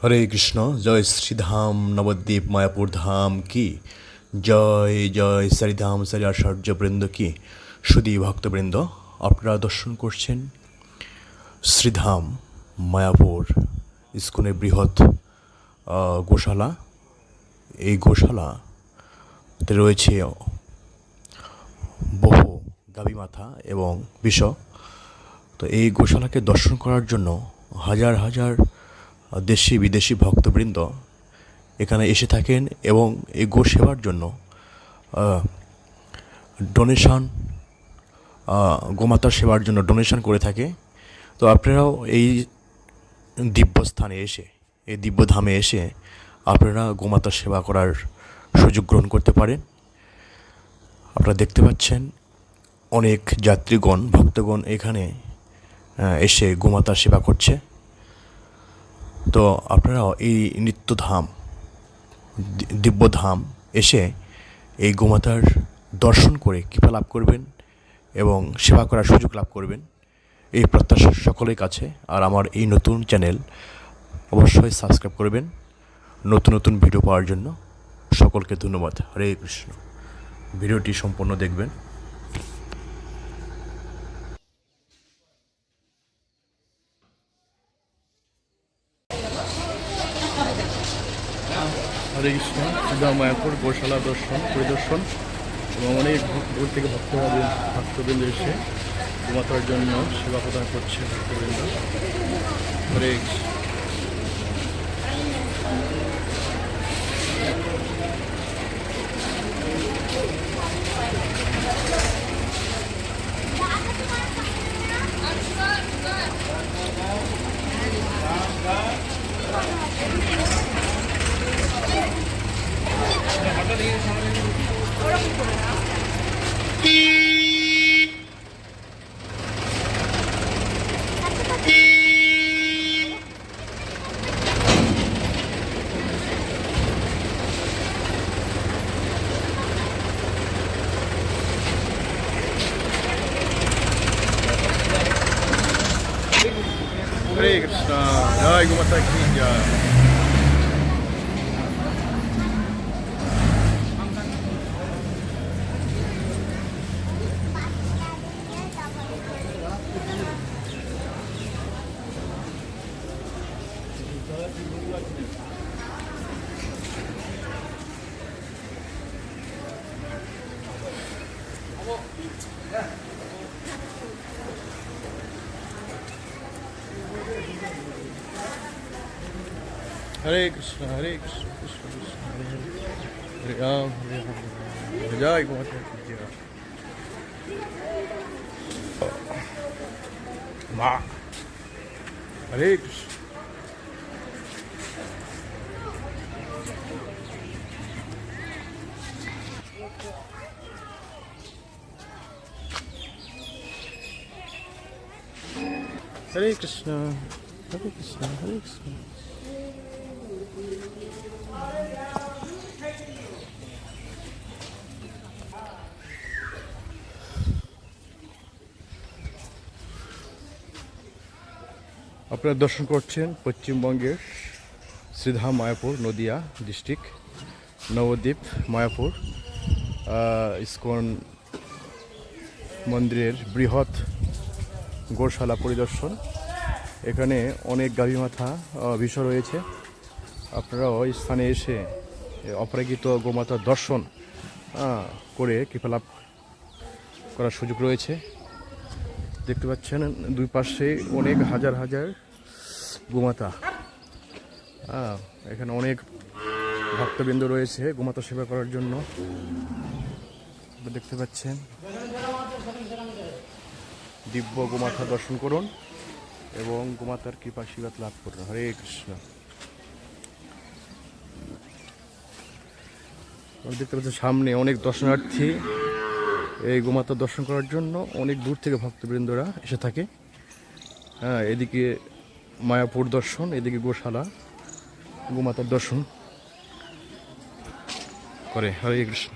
হরে কৃষ্ণ, জয় শ্রীধাম নবদ্বীপ মায়াপুর ধাম কি? জয় জয় শ্রীধাম শ্রী আচার্যবৃন্দ কি? সুদী ভক্তবৃন্দ, আপনারা দর্শন করছেন শ্রীধাম মায়াপুর ইস্কনের বৃহৎ গোশালা। এই গোশালাতে রয়েছে বহু গাভী মাথা এবং বিষ তো এই গোশালাকে দর্শন করার জন্য হাজার হাজার দেশি, বিদেশি ভক্তবৃন্দ এখানে এসে থাকেন এবং এই গো সেবার জন্য ডোনেশন গোমাতার সেবার জন্য ডোনেশন করে থাকে। তো আপনারাও এই দিব্য স্থানে এসে, এই দিব্য ধামে এসে আপনারা গোমাতার সেবা করার সুযোগ গ্রহণ করতে পারেন। আপনারা দেখতে পাচ্ছেন অনেক যাত্রীগণ, ভক্তগণ এখানে এসে গোমাতার সেবা করছে। তো আপনারাও এই নিত্যধাম, দিব্যধাম এসে এই গোমাতার দর্শন করে কৃপা লাভ করবেন এবং সেবা করার সুযোগ লাভ করবেন। এই প্রত্যাশা সকলের কাছে। আর আমার এই নতুন চ্যানেল অবশ্যই সাবস্ক্রাইব করবেন। নতুন নতুন ভিডিও পাওয়ার জন্য সকলকে ধন্যবাদ। হরে কৃষ্ণ। ভিডিওটি সম্পূর্ণ দেখবেন। হরে কৃষ্ণ সিদ্ধা মায়াপুর, গোশালা দর্শন, পরিদর্শন। এবং অনেক দূর থেকে ভক্তবৃন্দ ভক্তবৃন্দ এসে গোমাতার জন্য সেবা প্রদান করছে ভক্তবৃন্দ। হরে কৃষ্ণ। হরে কৃষ্ণ জয় গোমাতা কি জয় হরে কৃষ্ণ হরে কৃষ্ণ কৃষ্ণ কৃষ্ণ হরে হরে হরে রাম হরে রাম হরে রাম। জয় গোমাতা কি জয় মা হরে কৃষ্ণ হরে কৃষ্ণ হরে কৃষ্ণ আপনারা দর্শন করছেন পশ্চিমবঙ্গের শ্রীধাম মায়াপুর নদিয়া ডিস্ট্রিক্ট, নবদ্বীপ, মায়াপুর ইস্কন মন্দিরের বৃহৎ গোশালা পরিদর্শন। এখানে অনেক গাভী মাথা বিষয় রয়েছে। আপনারাও এই স্থানে এসে এ অপরাজিত গোমাতার দর্শন করে কৃপালাভ করার সুযোগ রয়েছে। দেখতে পাচ্ছেন, দুই পাশে অনেক হাজার হাজার গোমাতা। এখানে অনেক ভক্তবৃন্দ রয়েছে গোমাতা সেবা করার জন্য। দেখতে পাচ্ছেন দিব্য গোমাতা দর্শন করুন এবং গোমাতার কৃপা আশীর্বাদ লাভ করুন। হরে কৃষ্ণ। দেখতে পাচ্ছেন সামনে অনেক দর্শনার্থী এই গোমাতা দর্শন করার জন্য। অনেক দূর থেকে ভক্তবৃন্দরা এসে থাকে। হ্যাঁ এদিকে মায়াপুর দর্শন, এদিকে গোশালা গোমাতার দর্শন করে। হরে কৃষ্ণ।